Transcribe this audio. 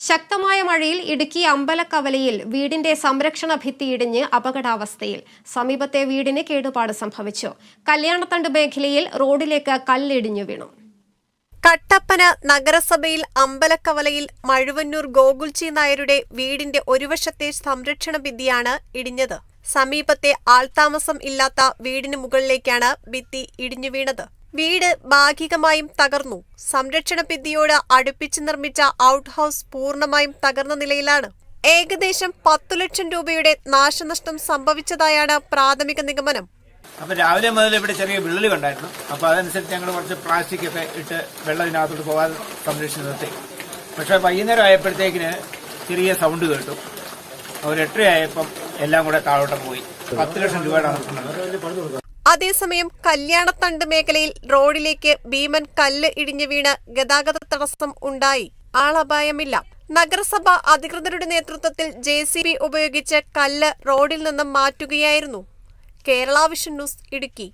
ശക്തമായ മഴയിൽ ഇടുക്കി അമ്പലക്കവലയിൽ വീടിന്റെ സംരക്ഷണ ഭിത്തി ഇടിഞ്ഞ് അപകടാവസ്ഥയിൽ സമീപത്തെ വീടിന് കേടുപാട് സംഭവിച്ചു. കല്യാണത്തണ്ട് മേഖലയിൽ റോഡിലേക്ക് കല്ലിടിഞ്ഞു വീണു. കട്ടപ്പന നഗരസഭയിൽ അമ്പലക്കവലയിൽ മഴുവന്നൂർ ഗോകുൽജി നായരുടെ വീടിന്റെ ഒരുവശത്തെ സംരക്ഷണ ഭിത്തിയാണ് ഇടിഞ്ഞത്. സമീപത്തെ ആൾതാമസം ഇല്ലാത്ത വീടിന് മുകളിലേക്കാണ് ഭിത്തി ഇടിഞ്ഞു വീണത്. വീട് ഭാഗികമായും തകർന്നു. സംരക്ഷണ ഭിത്തിയോട് അടുപ്പിച്ച് നിർമ്മിച്ച ഔട്ട് ഹൗസ് പൂർണമായും തകർന്ന നിലയിലാണ്. ഏകദേശം പത്തു ലക്ഷം രൂപയുടെ നാശനഷ്ടം സംഭവിച്ചതായാണ് പ്രാഥമിക നിഗമനം. അപ്പൊ രാവിലെ മുതൽ ഇവിടെ ചെറിയ വിള്ളൽ കണ്ടായിരുന്നു അപ്പൊ അതനുസരിച്ച് ഞങ്ങൾ കുറച്ച് പ്ലാസ്റ്റിക് ഒക്കെ ഇട്ട് വെള്ളത്തിനകത്തോട്ട് പോകാൻ സംരക്ഷിച്ച് നിർത്തി. പക്ഷെ വൈകുന്നേരം ആയപ്പോഴത്തേക്കിന് ചെറിയ സൗണ്ട് കേട്ടു. ഒരു എട്ടരയായപ്പം എല്ലാം കൂടെ താഴോട്ട് പോയി. പത്ത് ലക്ഷം രൂപയുടെ അതേസമയം കല്യാണത്തണ്ട് മേഖലയിൽ റോഡിലേക്ക് ഭീമൻ കല്ല് ഇടിഞ്ഞു വീണ് ഗതാഗത തടസ്സം ഉണ്ടായി. ആളപായമില്ല. നഗരസഭ അധികൃതരുടെ നേതൃത്വത്തിൽ ജെ ഉപയോഗിച്ച് കല്ല് റോഡിൽ നിന്നും മാറ്റുകയായിരുന്നു. Kerala vision news Idukki.